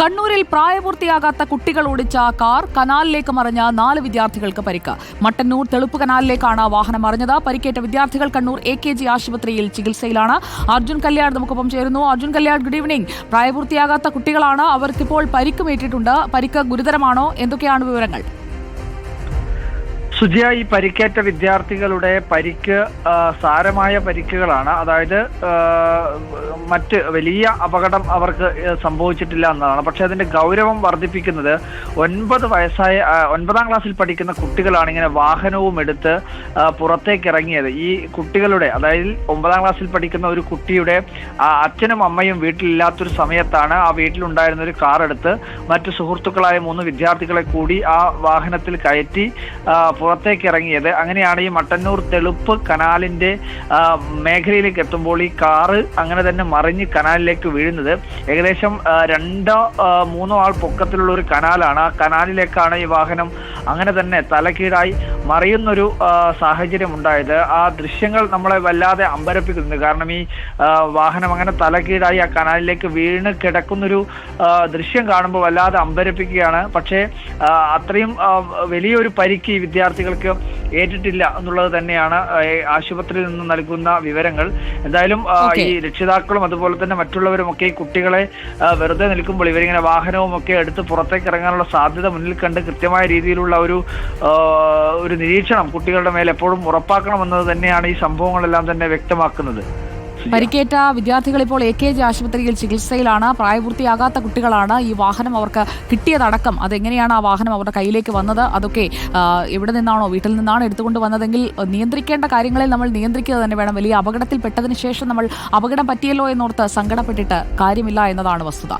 കണ്ണൂരിൽ പ്രായപൂർത്തിയാകാത്ത കുട്ടികൾ ഓടിച്ച കാർ കനാലിലേക്ക് മറിഞ്ഞ നാല് വിദ്യാർത്ഥികൾക്ക് പരിക്ക്. മട്ടന്നൂർ തെളുപ്പ് കനാലിലേക്കാണ് വാഹനം മറിഞ്ഞത്. പരിക്കേറ്റ വിദ്യാർത്ഥികൾ കണ്ണൂർ എ കെ ജി ആശുപത്രിയിൽ ചികിത്സയിലാണ്. അർജുൻ കല്യാൺ നമുക്കൊപ്പം ചേരുന്നു. അർജുൻ കല്യാൺ ഗുഡ് ഈവനിംഗ് പ്രായപൂർത്തിയാകാത്ത കുട്ടികളാണ് അവർക്കിപ്പോൾ പരിക്കുമേറ്റിട്ടുണ്ട്. പരിക്ക് ഗുരുതരമാണോ? എന്തൊക്കെയാണ് വിവരങ്ങൾ? സുജിയ ഈ പരിക്കേറ്റ വിദ്യാർത്ഥികളുടെ പരിക്ക് സാരമായ പരിക്കുകളാണ്. അതായത് മറ്റ് വലിയ അപകടം അവർക്ക് സംഭവിച്ചിട്ടില്ല എന്നതാണ്. പക്ഷെ അതിന്റെ ഗൗരവം വർദ്ധിപ്പിക്കുന്നത് ഒൻപത് വയസ്സായ ഒൻപതാം ക്ലാസ്സിൽ പഠിക്കുന്ന കുട്ടികളാണ് ഇങ്ങനെ വാഹനവും എടുത്ത് പുറത്തേക്ക് ഇറങ്ങിയത് ഈ കുട്ടികളുടെ അതായത് ഒമ്പതാം ക്ലാസ്സിൽ പഠിക്കുന്ന ഒരു കുട്ടിയുടെ അച്ഛനും അമ്മയും വീട്ടിലില്ലാത്തൊരു സമയത്താണ് ആ വീട്ടിലുണ്ടായിരുന്ന ഒരു കാർ എടുത്ത് മറ്റു സുഹൃത്തുക്കളായ മൂന്ന് വിദ്യാർത്ഥികളെ കൂടി ആ വാഹനത്തിൽ കയറ്റി പുറത്തേക്ക് ഇറങ്ങിയത് അങ്ങനെയാണ് ഈ മട്ടന്നൂർ തെളുപ്പ് കനാലിന്റെ മേഖലയിലേക്ക് എത്തുമ്പോൾ ഈ കാറ് അങ്ങനെ തന്നെ മറിഞ്ഞ് കനാലിലേക്ക് വീഴുന്നത്. ഏകദേശം രണ്ടോ മൂന്നോ ആൾ പൊക്കത്തിലുള്ള ഒരു കനാലാണ്. ആ കനാലിലേക്കാണ് ഈ വാഹനം അങ്ങനെ തന്നെ തലക്കീടായി മറിയുന്നൊരു സാഹചര്യം ഉണ്ടായത്. ആ ദൃശ്യങ്ങൾ നമ്മളെ വല്ലാതെ അമ്പരപ്പിക്കുന്നുണ്ട്. കാരണം ഈ വാഹനം അങ്ങനെ തലക്കീടായി ആ കനാലിലേക്ക് വീണ് കിടക്കുന്നൊരു ദൃശ്യം കാണുമ്പോൾ വല്ലാതെ അമ്പരപ്പിക്കുകയാണ്. പക്ഷേ അത്രയും വലിയൊരു പരിക്ക് ഈ വിദ്യാർത്ഥികൾക്ക് ഏറ്റിട്ടില്ല എന്നുള്ളത് തന്നെയാണ് ആശുപത്രിയിൽ നിന്ന് നൽകുന്ന വിവരങ്ങൾ എന്തായാലും. ഈ രക്ഷിതാക്കളും അതുപോലെ തന്നെ മറ്റുള്ളവരും ഒക്കെ ഈ കുട്ടികളെ വെറുതെ നിൽക്കുമ്പോൾ ഇവരിങ്ങനെ വാഹനവും ഒക്കെ എടുത്ത് പുറത്തേക്ക് ഇറങ്ങാനുള്ള സാധ്യത മുന്നിൽ കണ്ട് കൃത്യമായ രീതിയിലുള്ള ഒരു ഒരു നിരീക്ഷണം കുട്ടികളുടെ മേൽ എപ്പോഴും ഉറപ്പാക്കണമെന്നത് തന്നെയാണ് ഈ സംഭവങ്ങളെല്ലാം തന്നെ വ്യക്തമാക്കുന്നത് പരിക്കേറ്റ വിദ്യാർത്ഥികൾ ഇപ്പോൾ എ കെ ജി ആശുപത്രിയിൽ ചികിത്സയിലാണ്. പ്രായപൂർത്തിയാകാത്ത കുട്ടികളാണ് ഈ വാഹനം അവർക്ക് കിട്ടിയതടക്കം. അതെങ്ങനെയാണ് ആ വാഹനം അവരുടെ കയ്യിലേക്ക് വന്നത്? അതൊക്കെ എവിടെ നിന്നാണോ വീട്ടിൽ നിന്നാണോ എടുത്തുകൊണ്ട് വന്നതെങ്കിൽ നിയന്ത്രിക്കേണ്ട കാര്യങ്ങളിൽ നമ്മൾ നിയന്ത്രിക്കുക തന്നെ വേണം. വലിയ അപകടത്തിൽ പെട്ടതിന് ശേഷം നമ്മൾ അപകടം പറ്റിയല്ലോ എന്നോർത്ത് സങ്കടപ്പെട്ടിട്ട് കാര്യമില്ല എന്നതാണ് വസ്തുത.